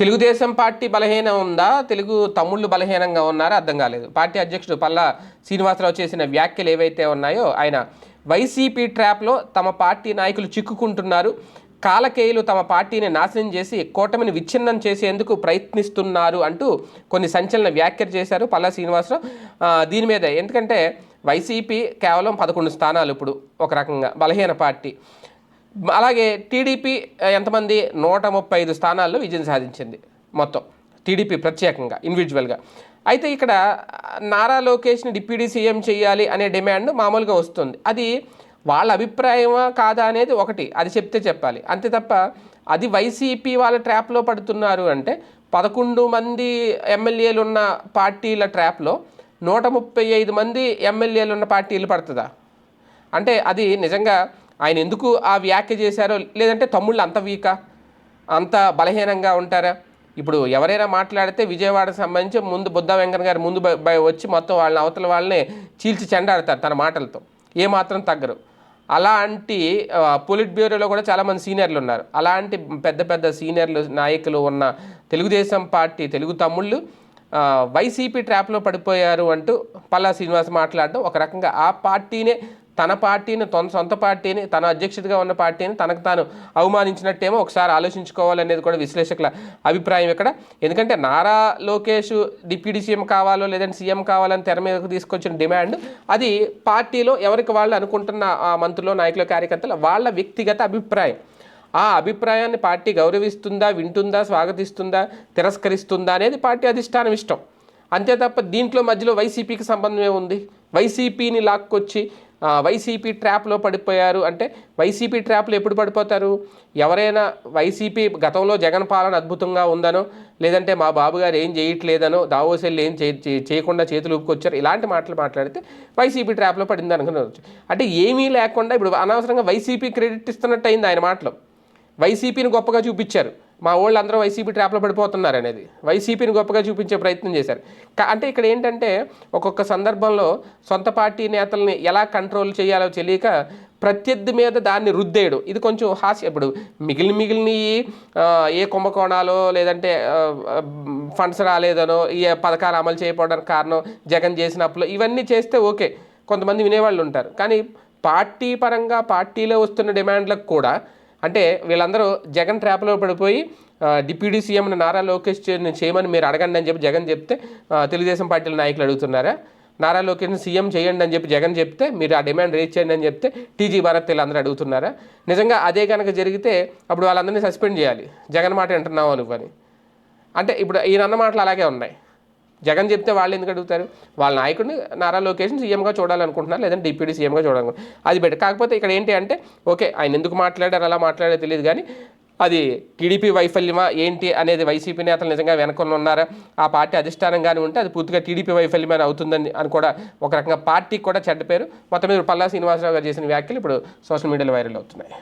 Telugu Desam party బలహీనం ఉందా? తెలుగు తమ్ముళ్ళు బలహీనంగా ఉన్నారా? అర్థం కాలేదు. పార్టీ అధ్యక్షుడు పల్లా శ్రీనివాసరావు చేసిన వ్యాఖ్యలు ఏవైతే ఉన్నాయో ఆయన వైసీపీ ట్రాప్లో తమ పార్టీ నాయకులు చిక్కుకుంటున్నారు. కాలకేయులు తమ పార్టీని నాశనం చేసి కూటమిని విచ్ఛిన్నం చేసేందుకు ప్రయత్నిస్తున్నారు అంటూ కొన్ని సంచలన వ్యాఖ్యలు చేశారు పల్లా శ్రీనివాసరావు. దీని మీద. ఎందుకంటే వైసీపీ కేవలం పదకొండు స్థానాలు ఇప్పుడు ఒక రకంగా బలహీన పార్టీ. అలాగే టీడీపీ ఎంతమంది? నూట ముప్పై ఐదు స్థానాల్లో విజయం సాధించింది మొత్తం. టీడీపీ ప్రత్యేకంగా ఇండివిజువల్గా అయితే ఇక్కడ నారా లోకేష్ని డిప్యూటీ సీఎం చేయాలి అనే డిమాండ్ మామూలుగా వస్తుంది. అది వాళ్ళ అభిప్రాయమా కాదా అనేది ఒకటి అది చెప్తే చెప్పాలి. అంతే తప్ప అది వైసీపీ వాళ్ళ ట్రాప్లో పడుతున్నారు అంటే పదకొండు మంది ఎమ్మెల్యేలు ఉన్న పార్టీల ట్రాప్లో నూట ముప్పై ఐదు మంది ఎమ్మెల్యేలు ఉన్న పార్టీలు పడుతుందా? అంటే అది నిజంగా ఆయన ఎందుకు ఆ వ్యాఖ్య చేశారో లేదంటే తమ్ముళ్ళు అంత వీకా? అంత బలహీనంగా ఉంటారా? ఇప్పుడు ఎవరైనా మాట్లాడితే విజయవాడకు సంబంధించి ముందు బుద్ధ వెంకన్న గారు ముందు వచ్చి మొత్తం వాళ్ళని అవతల వాళ్ళని చీల్చి చెండాడతారు తన మాటలతో. ఏమాత్రం తగ్గరు. అలాంటి పొలిట్ బ్యూరోలో కూడా చాలామంది సీనియర్లు ఉన్నారు. అలాంటి పెద్ద పెద్ద సీనియర్లు నాయకులు ఉన్న తెలుగుదేశం పార్టీ తెలుగు తమ్ముళ్ళు వైసీపీ ట్రాప్లో పడిపోయారు అంటూ పల్లా శ్రీనివాస్ మాట్లాడడం ఒక రకంగా ఆ పార్టీనే తన పార్టీని తన సొంత పార్టీని తన అధ్యక్షుడిగా ఉన్న పార్టీని తనకు తాను అవమానించినట్టేమో ఒకసారి ఆలోచించుకోవాలనేది కూడా విశ్లేషకుల అభిప్రాయం ఇక్కడ. ఎందుకంటే నారా లోకేష్ డిప్యూటీ సీఎం కావాలో లేదంటే సీఎం కావాలని తెర మీదకు తీసుకొచ్చిన డిమాండ్ అది పార్టీలో ఎవరికి వాళ్ళు అనుకుంటున్న ఆ మంత్రులు నాయకులు కార్యకర్తలు వాళ్ళ వ్యక్తిగత అభిప్రాయం. ఆ అభిప్రాయాన్ని పార్టీ గౌరవిస్తుందా వింటుందా స్వాగతిస్తుందా తిరస్కరిస్తుందా అనేది పార్టీ అధిష్టానం ఇష్టం. అంతే తప్ప దీంట్లో మధ్యలో వైసీపీకి సంబంధమే ఉంది వైసీపీని లాక్కొచ్చి వైసీపీ ట్రాప్లో పడిపోయారు. అంటే వైసీపీ ట్రాప్లో ఎప్పుడు పడిపోతారు? ఎవరైనా వైసీపీ గతంలో జగన్ పాలన అద్భుతంగా ఉందనో లేదంటే మా బాబు గారు ఏం చేయట్లేదనో దావోసెల్లి ఏం చే- చేయకుండా చేతులు ఊపుకొచ్చారు ఇలాంటి మాటలు మాట్లాడితే వైసీపీ ట్రాప్లో పడింది అనుకున్నారు అంటే ఏమీ లేకుండా ఇప్పుడు అనవసరంగా వైసీపీ క్రెడిట్ ఇస్తున్నట్టు అయింది ఆయన మాటలో. వైసీపీని గొప్పగా చూపించారు. మా వాళ్ళు అందరూ వైసీపీ ట్రాప్లో పడిపోతున్నారు అనేది వైసీపీని గొప్పగా చూపించే ప్రయత్నం చేశారు. అంటే ఇక్కడ ఏంటంటే ఒక్కొక్క సందర్భంలో సొంత పార్టీ నేతల్ని ఎలా కంట్రోల్ చేయాలో తెలియక ప్రత్యర్థి మీద దాన్ని రుద్దేయడం. ఇది కొంచెం హాస్య ఇప్పుడు మిగిలిన మిగిలిన ఏ కుంభకోణాలో లేదంటే ఫండ్స్ రాలేదనో ఈ పథకాలు అమలు చేయకపోవడానికి కారణం జగన్ చేసినప్పుడు ఇవన్నీ చేస్తే ఓకే కొంతమంది వినేవాళ్ళు ఉంటారు. కానీ పార్టీ పరంగా పార్టీలో వస్తున్న డిమాండ్లకు కూడా అంటే వీళ్ళందరూ జగన్ ట్రాప్లో పడిపోయి డిప్యూటీ సీఎంని నారా లోకేష్ చేయమని మీరు అడగండి అని చెప్పి జగన్ చెప్తే తెలుగుదేశం పార్టీల నాయకులు అడుగుతున్నారా? నారా లోకేష్ని సీఎం చేయండి అని చెప్పి జగన్ చెప్తే మీరు ఆ డిమాండ్ రేజ్ చేయండి అని చెప్తే టీజీ భారత్ వీళ్ళందరూ అడుగుతున్నారా? నిజంగా అదే కనుక జరిగితే అప్పుడు వాళ్ళందరినీ సస్పెండ్ చేయాలి. జగన్ మాట వింటున్నావు అనుకొని. అంటే ఇప్పుడు ఈయన అన్న మాటలు అలాగే ఉన్నాయి. జగన్ చెప్తే వాళ్ళు ఎందుకు అడుగుతారు? వాళ్ళ నాయకుడిని నారా లోకేష్ని సీఎంగా చూడాలనుకుంటున్నారు లేదంటే డిప్యూటీ సీఎంగా చూడాలనుకుంటున్నారు. అది బెటర్. కాకపోతే ఇక్కడ ఏంటి అంటే ఓకే ఆయన ఎందుకు మాట్లాడారు అలా మాట్లాడారో తెలియదు కానీ అది టీడీపీ వైఫల్యమా ఏంటి అనేది వైసీపీ నేతలు నిజంగా వెనకొని ఉన్నారా? ఆ పార్టీ అధిష్టానంగానే ఉంటే అది పూర్తిగా టీడీపీ వైఫల్యమే అవుతుందని అని కూడా ఒక రకంగా పార్టీకి కూడా చెడ్డ పేరు. మొత్తం మీద పల్లా శ్రీనివాసరావు గారు చేసిన వ్యాఖ్యలు ఇప్పుడు సోషల్ మీడియాలో వైరల్ అవుతున్నాయి.